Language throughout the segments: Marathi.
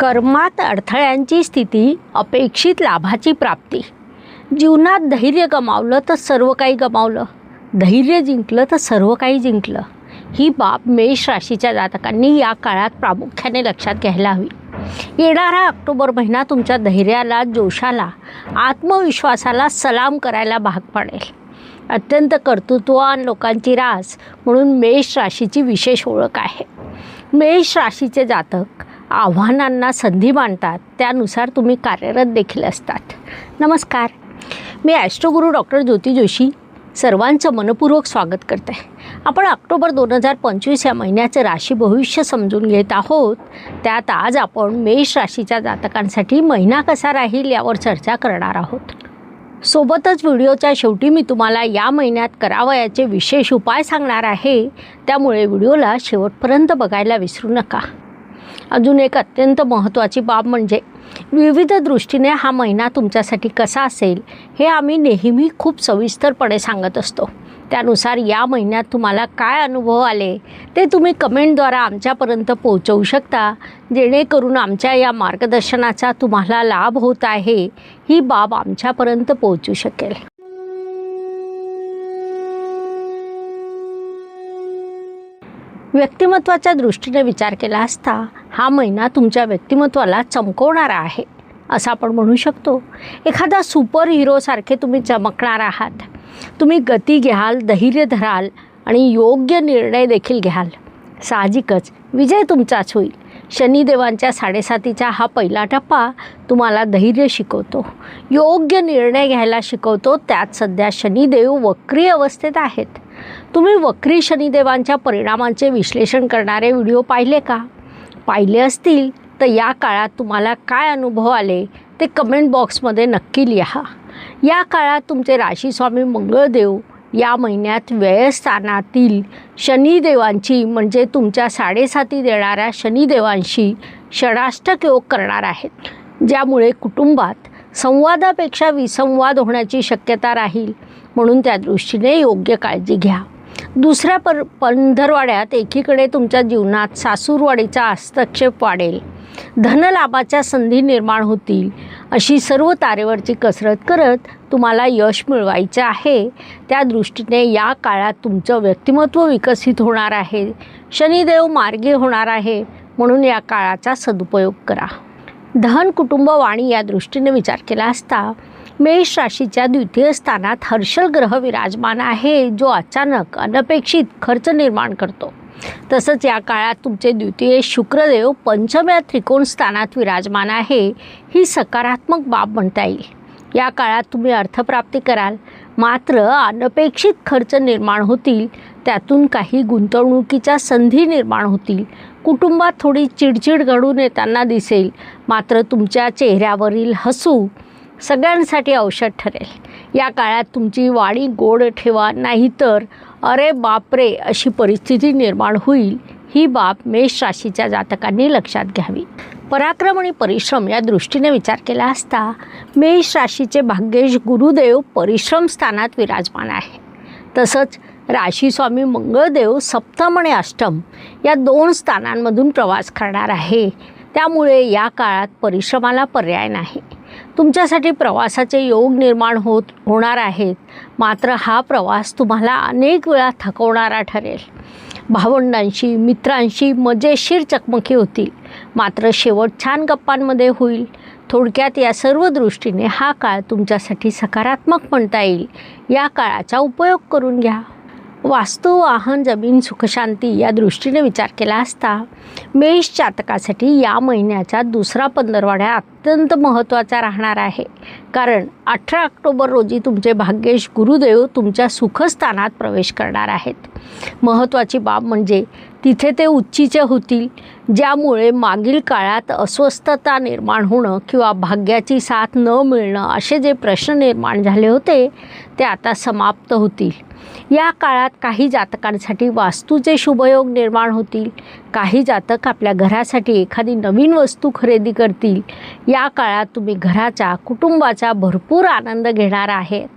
कर्मात अडथळ्यांची स्थिती अपेक्षित लाभाची प्राप्ती. जीवनात धैर्य गमावलं तर सर्व काही गमावलं. धैर्य जिंकलं तर सर्व काही जिंकलं. ही बाब मेष राशीच्या जातकांनी या काळात प्रामुख्याने लक्षात घ्यायला हवी. येणारा ऑक्टोबर महिना तुमच्या धैर्याला जोशाला आत्मविश्वासाला सलाम करायला भाग पाडेल. अत्यंत कर्तृत्ववान लोकांची रास म्हणून मेष राशीची विशेष ओळख आहे. मेष राशीचे जातक आव्हानांना संधी मानतात त्यानुसार तुम्ही कार्यरत देखील असतात. नमस्कार. मी ॲस्ट्रोगुरू डॉक्टर ज्योती जोशी सर्वांचं मनपूर्वक स्वागत करते. आपण ऑक्टोबर दोन हजार पंचवीस या महिन्याचं राशी भविष्य समजून घेत आहोत. त्यात आज आपण मेष राशीच्या जातकांसाठी महिना कसा राहील यावर चर्चा करणार आहोत. सोबतच व्हिडिओच्या शेवटी मी तुम्हाला या महिन्यात करावयाचे विशेष उपाय सांगणार आहे. त्यामुळे व्हिडिओला शेवटपर्यंत बघायला विसरू नका. अजून एक अत्यंत महत्त्वाची बाब म्हणजे विविध दृष्टीने हा महिना तुमच्यासाठी कसा असेल हे आम्ही नेहमी खूप सविस्तरपणे सांगत असतो. त्यानुसार या महिन्यात तुम्हाला काय अनुभव आले ते तुम्ही कमेंटद्वारा आमच्यापर्यंत पोहोचवू शकता. जेणेकरून आमच्या या मार्गदर्शनाचा तुम्हाला लाभ होत आहे. ही बाब आमच्यापर्यंत पोहोचू शकेल. व्यक्तिमत्वाच्या दृष्टीने विचार केला असता हा महिना तुमच्या व्यक्तिमत्वाला चमकवणारा आहे. असं आपण म्हणू शकतो. एखादा सुपर हिरोसारखे तुम्ही चमकणार आहात. तुम्ही गती घ्याल धैर्य धराल आणि योग्य निर्णय देखील घ्याल. साहजिकच विजय तुमचाच होईल. शनिदेवांच्या साडेसातीचा हा पहिला टप्पा तुम्हाला धैर्य शिकवतो. योग्य निर्णय घ्यायला शिकवतो त्यात सध्या शनिदेव वक्री अवस्थेत आहेत. तुम्ही वक्री शनिदेवांच्या परिणामांचे विश्लेषण करणारे व्हिडिओ पाहिले का? पाहिले असतील. तर या काळात तुम्हाला काय अनुभव आले ते कमेंट बॉक्समध्ये नक्की लिहा. या काळात तुमचे राशीस्वामी मंगळदेव या महिन्यात व्ययस्थानातील शनिदेवांची म्हणजे तुमच्या साडेसाती देणाऱ्या शनिदेवांशी षडाष्टक योग करणार आहेत. ज्यामुळे कुटुंबात संवादापेक्षा विसंवाद होण्याची शक्यता राहील म्हणून त्या दृष्टीने योग्य काळजी घ्या. दुसऱ्या पर पंधरवाड्यात एकीकडे तुमच्या जीवनात सासूरवाडीचा हस्तक्षेप वाढेल. धनलाभाच्या संधी निर्माण होतील. अशी सर्व तारेवरची कसरत करत तुम्हाला यश मिळवायचे आहे. त्या दृष्टीने या काळात तुमचं व्यक्तिमत्व विकसित होणार आहे. शनिदेव मार्गी होणार आहे. म्हणून या काळाचा सदुपयोग करा. धन कुटुंब वाणी या दृष्टीने विचार केला असता मेष राशीच्या द्वितीय स्थानात हर्षल ग्रह विराजमान आहे जो अचानक अनपेक्षित खर्च निर्माण करतो. तसंच या काळात तुमचे द्वितीय शुक्रदेव पंचम्या त्रिकोण स्थानात विराजमान आहे ही सकारात्मक बाब म्हणता येईल. या काळात तुम्ही अर्थप्राप्ती कराल. मात्र अनपेक्षित खर्च निर्माण होतील त्यातून काही गुंतवणुकीच्या संधी निर्माण होतील. कुटुंबात थोडी चिडचिड घडून येताना दिसेल. मात्र तुमच्या चेहऱ्यावरील हसू सगळ्यांसाठी औषध ठरेल. या काळात तुमची वाणी गोड ठेवा नाहीतर अरे बापरे अशी परिस्थिती निर्माण होईल ही बाब मेष राशीच्या जातकांनी लक्षात घ्यावी. पराक्रम आणि परिश्रम या दृष्टीने विचार केला असता मेष राशीचे भाग्येश गुरुदेव परिश्रम स्थानात विराजमान आहे. तसंच राशीस्वामी मंगळदेव सप्तम आणि अष्टम या दोन स्थानांमधून प्रवास करणार आहे. त्यामुळे या काळात परिश्रमाला पर्याय नाही. तुमच्यासाठी प्रवासाचे योग निर्माण होत होणार आहेत. मात्र हा प्रवास तुम्हाला अनेक वेळा थकवणारा ठरेल. भावंडांशी मित्रांशी मजेशीर चकमकी होतील. मात्र शेवट छान गप्पांमध्ये होईल. थोडक्यात या सर्व दृष्टीने हा काळ तुमच्यासाठी सकारात्मक म्हणता येईल. या काळाचा उपयोग करून घ्या. वास्तू वाहन जमीन सुखशांती या दृष्टीने विचार केला असता मेष जातकासाठी या महिन्याचा दुसरा पंधरवाडा अत्यंत महत्त्वाचा राहणार आहे. कारण अठरा ऑक्टोबर रोजी तुमचे भाग्येश गुरुदेव तुमच्या सुखस्थानात प्रवेश करणार आहेत. महत्त्वाची बाब म्हणजे तिथे ते उच्चीचे होतील ज्यामुळे मागील काळात अस्वस्थता निर्माण होणं किंवा भाग्याची साथ न मिळणं असे जे प्रश्न निर्माण झाले होते ते आता समाप्त होतील. या काळात काही जातकांसाठी वास्तूचे शुभयोग निर्माण होतील काही जातक आपल्या घरासाठी एखादी नवीन वस्तू खरेदी करतील. या काळात तुम्ही घराचा कुटुंबाचा भरपूर आनंद घेणार आहेत.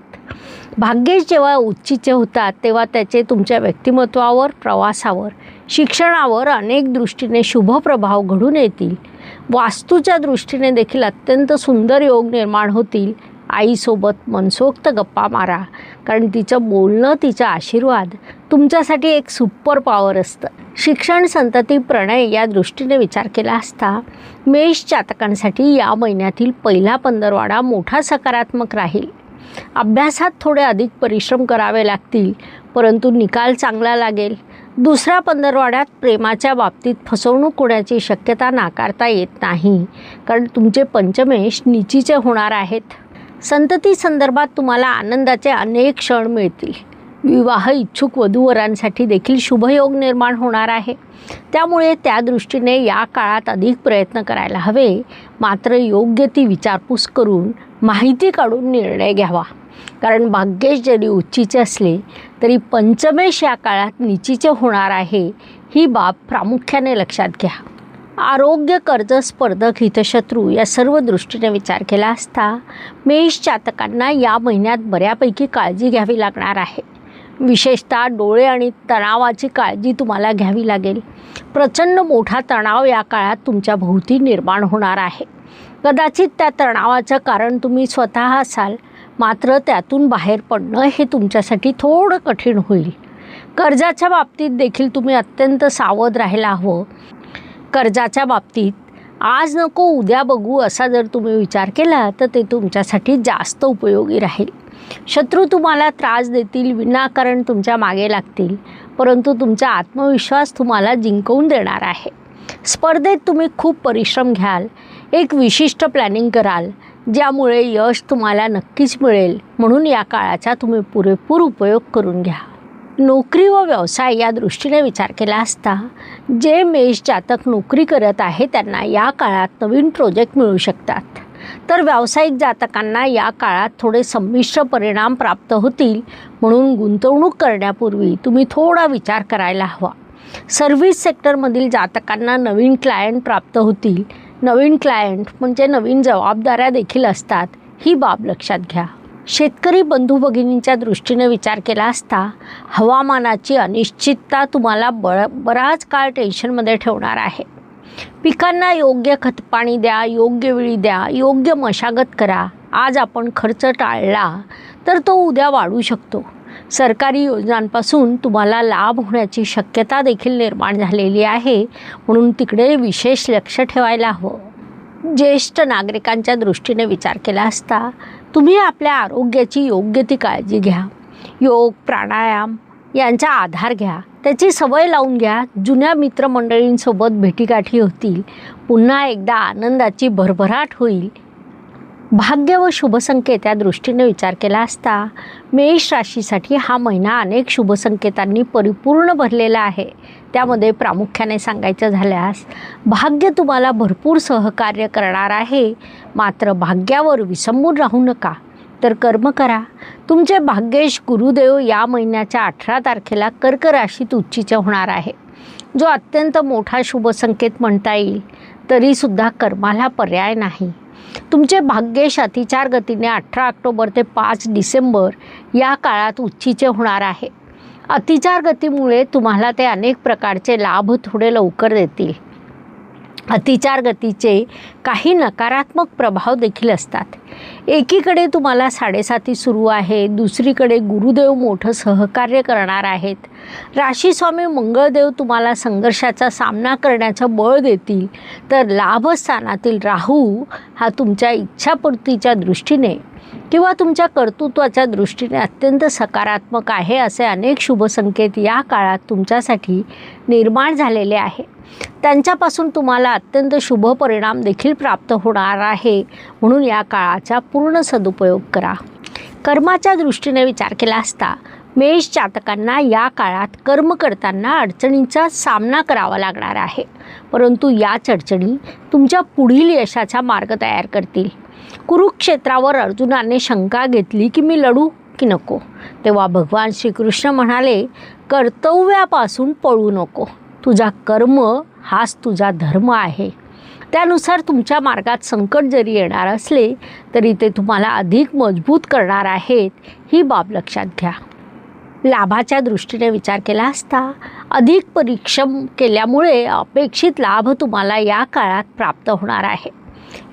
भाग्येश जेव्हा उच्चीचे होतात तेव्हा त्याचे तुमच्या व्यक्तिमत्वावर प्रवासावर शिक्षणावर अनेक दृष्टीने शुभ प्रभाव घडून येतील. वास्तूच्या दृष्टीने देखील अत्यंत सुंदर योग निर्माण होतील. आईसोबत मनसोक्त गप्पा मारा कारण तिचं बोलणं तिचा आशीर्वाद तुमच्यासाठी एक सुपर पॉवर असतं. शिक्षण संतती प्रणय या दृष्टीने विचार केला असता मेष चातकांसाठी या महिन्यातील पहिला पंधरवाडा मोठा सकारात्मक राहील. अभ्यासात थोडे अधिक परिश्रम करावे लागतील परंतु निकाल चांगला लागेल. दुसऱ्या पंधरवाड्यात प्रेमाच्या बाबतीत फसवणूक होण्याची शक्यता नाकारता येत नाही. कारण तुमचे पंचमेश निचीचे होणार आहेत. संतती संदर्भात तुम्हाला आनंदाचे अनेक क्षण मिळतील. विवाह इच्छुक वधूवरांसाठी देखील शुभयोग निर्माण होणार आहे. त्यामुळे त्या दृष्टीने या काळात अधिक प्रयत्न करायला हवे. मात्र योग्य ती विचारपूस करून माहिती काढून निर्णय घ्यावा. कारण भाग्येश जरी उच्चीचे असले तरी पंचमेश या काळात निचीचे होणार आहे ही बाब प्रामुख्याने लक्षात घ्या. आरोग्य कर्ज स्पर्धक हितशत्रू या सर्व दृष्टीने विचार केला असता मेष चातकांना या महिन्यात बऱ्यापैकी काळजी घ्यावी लागणार आहे. विशेषतः डोळे आणि तणावाची काळजी तुम्हाला घ्यावी लागेल. प्रचंड मोठा तणाव या काळात तुमच्या भोवती निर्माण होणार आहे. कदाचित त्या तणावाचं कारण तुम्ही स्वतः असाल मात्र त्यातून बाहेर पडणं हे तुमच्यासाठी थोडं कठीण होईल. कर्जाच्या बाबतीत देखील तुम्ही अत्यंत सावध राहायला हवं कर्जाच्या बाबतीत आज नको उद्या बघू असा जर तुम्ही विचार केला तर ते तुमच्यासाठी जास्त उपयोगी राहील. शत्रू तुम्हाला त्रास देतील विनाकारण तुमच्या मागे लागतील परंतु तुमचा आत्मविश्वास तुम्हाला जिंकवून देणार आहे. स्पर्धेत तुम्ही खूप परिश्रम घ्याल एक विशिष्ट प्लॅनिंग कराल ज्यामुळे यश तुम्हाला नक्कीच मिळेल. म्हणून या काळाचा तुम्ही पुरेपूर उपयोग करून घ्या. नोकरी व व्यवसाय या दृष्टीने विचार केला असता जे मेष जातक नोकरी करत आहे त्यांना या काळात नवीन प्रोजेक्ट मिळू शकतात. तर व्यावसायिक जातकांना या काळात थोडे संमिश्र परिणाम प्राप्त होतील म्हणून गुंतवणूक करण्यापूर्वी तुम्ही थोडा विचार करायला हवा. सर्व्हिस सेक्टरमधील जातकांना नवीन क्लायंट प्राप्त होतील. नवीन क्लायंट म्हणजे नवीन जबाबदाऱ्या देखील असतात ही बाब लक्षात घ्या. शेतकरी बंधू भगिनींच्या दृष्टीने विचार केला असता हवामानाची अनिश्चितता तुम्हाला ब बराच काळ टेन्शनमध्ये ठेवणार आहे. पिकांना योग्य खतपाणी द्या योग्य वेळी द्या योग्य मशागत करा. आज आपण खर्च टाळला तर तो उद्या वाढू शकतो. सरकारी योजनांपासून तुम्हाला लाभ होण्याची शक्यता देखील निर्माण झालेली आहे. म्हणून तिकडे विशेष लक्ष ठेवायला हवं. ज्येष्ठ नागरिकांच्या दृष्टीने विचार केला असता तुम्ही आपल्या आरोग्याची योग्य ती काळजी घ्या. योग प्राणायाम यांचा आधार घ्या. त्याची सवय लावून घ्या. जुन्या मित्रमंडळींसोबत भेटीगाठी होतील. पुन्हा एकदा आनंदाची भरभराट होईल. भाग्य व शुभसंकेत या दृष्टीने विचार केला असता मेष राशीसाठी हा महिना अनेक शुभसंकेतांनी परिपूर्ण भरलेला आहे. त्यामध्ये प्रामुख्याने सांगायचं झाल्यास भाग्य तुम्हाला भरपूर सहकार्य करणार आहे. मात्र भाग्यावर विसंबून राहू नका. तर कर्म करा. तुमचे भाग्येश गुरुदेव या महिन्याच्या अठरा तारखेला कर्क राशीत उच्चीचे होणार आहे. जो अत्यंत मोठा शुभसंकेत म्हणता येईल तरीसुद्धा कर्माला पर्याय नाही. तुमचे भाग्येश अतिचार गतीने अठरा ऑक्टोबर ते पाच डिसेंबर या काळात उच्चीचे होणार आहे. अतिचार गतीमुळे तुम्हाला ते अनेक प्रकारचे लाभ थोडे लवकर देतील. अतिचार गतीचे काही नकारात्मक प्रभाव देखील असतात. एकीकडे तुम्हाला साडेसाती सुरू आहे दुसरीकडे गुरुदेव मोठं सहकार्य करणार आहेत. राशीस्वामी मंगळदेव तुम्हाला संघर्षाचा सामना करण्याचं बळ देतील. तर लाभस्थानातील राहू हा तुमच्या इच्छापूर्तीच्या दृष्टीने किंवा तुमच्या कर्तृत्वाच्या दृष्टीने अत्यंत सकारात्मक आहे असे अनेक शुभसंकेत या काळात तुमच्यासाठी निर्माण झालेले आहे. त्यांच्यापासून तुम्हाला अत्यंत शुभ परिणाम देखील प्राप्त होणार आहे. म्हणून या काळाचा पूर्ण सदुपयोग करा. कर्माच्या दृष्टीने विचार केला असता मेष जातकांना या काळात कर्म करताना अडचणींचा सामना करावा लागणार आहे. परंतु याच अडचणी तुमच्या पुढील यशाचा मार्ग तयार करतील. कुरुक्षेत्रावर अर्जुनाने शंका घेतली की मी लढू की नको. तेव्हा भगवान श्रीकृष्ण म्हणाले कर्तव्यापासून पळू नको. तुझा कर्म हाच तुझा धर्म आहे. त्यानुसार तुमच्या मार्गात संकट जरी येणार असले तरी ते तुम्हाला अधिक मजबूत करणार आहेत ही बाब लक्षात घ्या. लाभाच्या दृष्टीने विचार केला असता अधिक परिश्रम केल्यामुळे अपेक्षित लाभ तुम्हाला या काळात प्राप्त होणार आहे.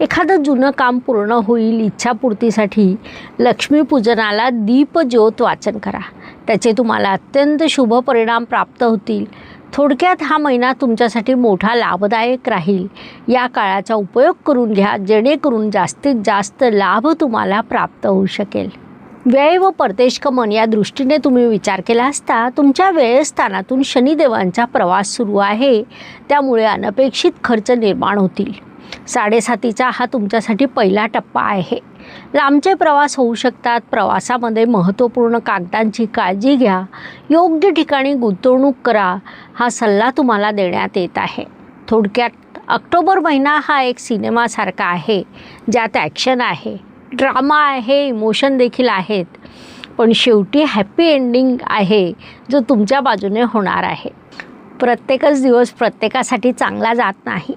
एखादं जुनं काम पूर्ण होईल इच्छापूर्तीसाठी लक्ष्मीपूजनाला दीपज्योत वाचन करा. त्याचे तुम्हाला अत्यंत शुभ परिणाम प्राप्त होतील. थोडक्यात हा महिना तुमच्यासाठी मोठा लाभदायक राहील. या काळाचा उपयोग करून घ्या जेणेकरून जास्तीत जास्त लाभ तुम्हाला प्राप्त होऊ शकेल. व्यय व परदेशगमन या दृष्टीने तुम्ही विचार केला असता तुमच्या वेळस्थानातून शनिदेवांचा प्रवास सुरू आहे. त्यामुळे अनपेक्षित खर्च निर्माण होतील. साडेसातीचा हा तुमच्यासाठी पहिला टप्पा आहे. लांबचे प्रवास होऊ शकतात. प्रवासामध्ये महत्त्वपूर्ण कागदांची काळजी घ्या. योग्य ठिकाणी गुंतवणूक करा. हा सल्ला तुम्हाला देण्यात येत आहे. थोडक्यात ऑक्टोबर महिना हा एक सिनेमासारखा आहे ज्यात ॲक्शन आहे ड्रामा आहे इमोशन देखील आहेत. पण शेवटी हॅपी एंडिंग आहे जो तुमच्या बाजूने होणार आहे. प्रत्येकच दिवस प्रत्येकासाठी चांगला जात नाही.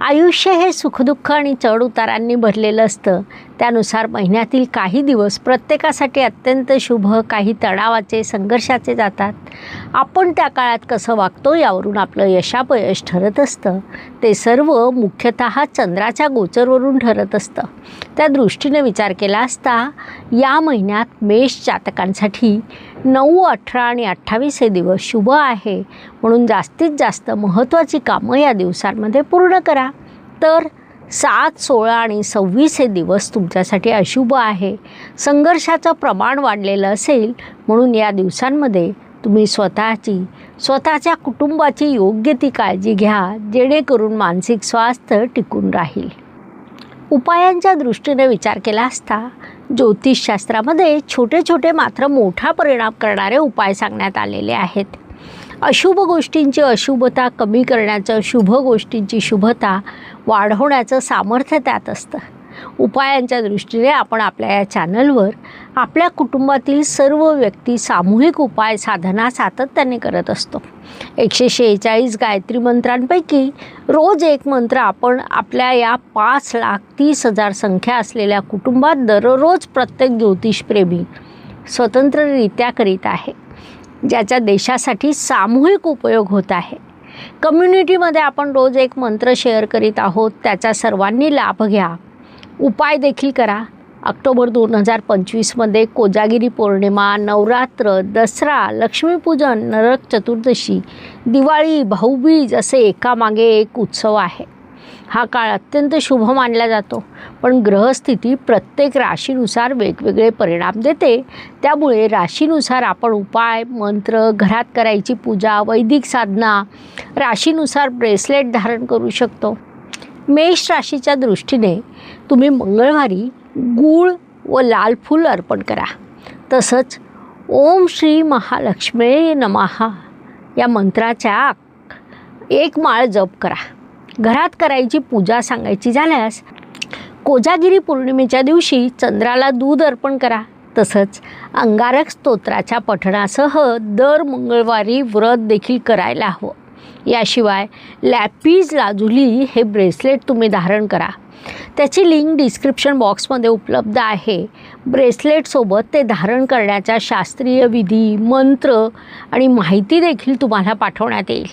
आयुष्य हे सुखदुःख आणि चढउतारांनी भरलेलं असतं. त्यानुसार महिन्यातील काही दिवस प्रत्येकासाठी अत्यंत शुभ काही तणावाचे संघर्षाचे जातात. आपण त्या काळात कसं वागतो यावरून आपलं यशापयश ठरत असतं. ते सर्व मुख्यतः चंद्राच्या गोचरवरून ठरत असतं. त्या दृष्टीने विचार केला असता या महिन्यात मेष जातकांसाठी नऊ अठरा आणि अठ्ठावीस हे दिवस शुभ आहे. म्हणून जास्तीत जास्त महत्त्वाची कामं या दिवसांमध्ये पूर्ण करा. तर सात सोळा आणि सव्वीस हे दिवस तुमच्यासाठी अशुभ आहे. संघर्षाचं प्रमाण वाढलेलं असेल म्हणून या दिवसांमध्ये तुम्ही स्वतःची स्वतःच्या कुटुंबाची योग्य ती काळजी घ्या जेणेकरून मानसिक स्वास्थ्य टिकून राहील. उपायांच्या दृष्टीने विचार केला असता ज्योतिषशास्त्रामध्ये छोटे छोटे मात्र मोठा परिणाम करणारे उपाय सांगण्यात आलेले आहेत. अशुभ गोष्टींची अशुभता कमी करण्याचं शुभ गोष्टींची शुभता वाढवण्याचं सामर्थ्य त्यात असतं. उपायांच्या दृष्टीने आपण आपल्या या चॅनलवर आपल्या कुटुंबातील सर्व व्यक्ती सामूहिक उपाय साधना सातत्याने करत असतो. एकशे शेहेचाळीस गायत्री मंत्रांपैकी रोज एक मंत्र आपण आपल्या या पाच लाख तीस हजार संख्या असलेल्या कुटुंबात दररोज प्रत्येक ज्योतिषप्रेमी स्वतंत्ररित्या करीत आहे. ज्याच्या देशासाठी सामूहिक उपयोग होत आहे. कम्युनिटीमध्ये आपण रोज एक मंत्र शेअर करीत आहोत. त्याचा सर्वांनी लाभ घ्या. उपाय देखील करा. ऑक्टोबर दोन हजार पंचवीसमध्ये कोजागिरी पौर्णिमा नवरात्र दसरा लक्ष्मीपूजन नरक चतुर्दशी दिवाळी भाऊबीज असे एकामागे एक उत्सव आहे. हा काळ अत्यंत शुभ मानला जातो. पण ग्रहस्थिती प्रत्येक राशीनुसार वेगवेगळे परिणाम देते. त्यामुळे राशीनुसार आपण उपाय मंत्र घरात करायची पूजा वैदिक साधना राशीनुसार ब्रेसलेट धारण करू शकतो. मेष राशीच्या दृष्टीने तुम्ही मंगळवारी गूळ व लाल फूल अर्पण करा. तसंच ओम श्री महालक्ष्मी नमहा या मंत्राच्या एक माळ जप करा. घरात करायची पूजा सांगायची झाल्यास कोजागिरी पौर्णिमेच्या दिवशी चंद्राला दूध अर्पण करा. तसंच अंगारक स्तोत्राच्या पठणासह दर मंगळवारी व्रत देखील करायला हवं. याशिवाय लॅपीज लाजुली हे ब्रेसलेट तुम्ही धारण करा. त्याची लिंक डिस्क्रिप्शन बॉक्समध्ये उपलब्ध आहे. ब्रेसलेटसोबत ते धारण करण्याच्या शास्त्रीय विधी मंत्र आणि माहिती देखील तुम्हाला पाठवण्यात येईल.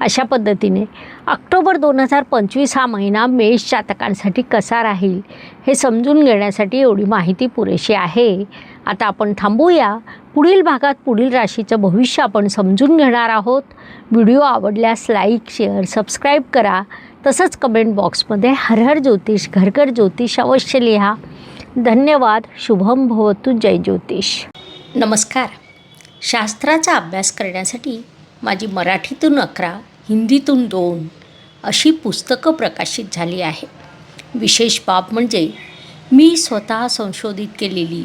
अशा पद्धतीने ऑक्टोबर दोन हजार पंचवीस हा महिना मेष जातकांसाठी कसा राहील हे समजून घेण्यासाठी एवढी माहिती पुरेशी आहे. आता आपण थांबूया. पुढील भागात पुढील राशीचं भविष्य आपण समजून घेणार आहोत. व्हिडिओ आवडल्यास लाईक शेअर सबस्क्राईब करा. तसंच कमेंट बॉक्समध्ये हर हर ज्योतिष घरघर ज्योतिष अवश्य लिहा. धन्यवाद. शुभम भवतु. जय ज्योतिष. नमस्कार. शास्त्राचा अभ्यास करण्यासाठी माझी मराठीतून अकरा हिंदीतून दोन अशी पुस्तकं प्रकाशित झाली आहे विशेष बाब म्हणजे मी स्वतः संशोधित केलेली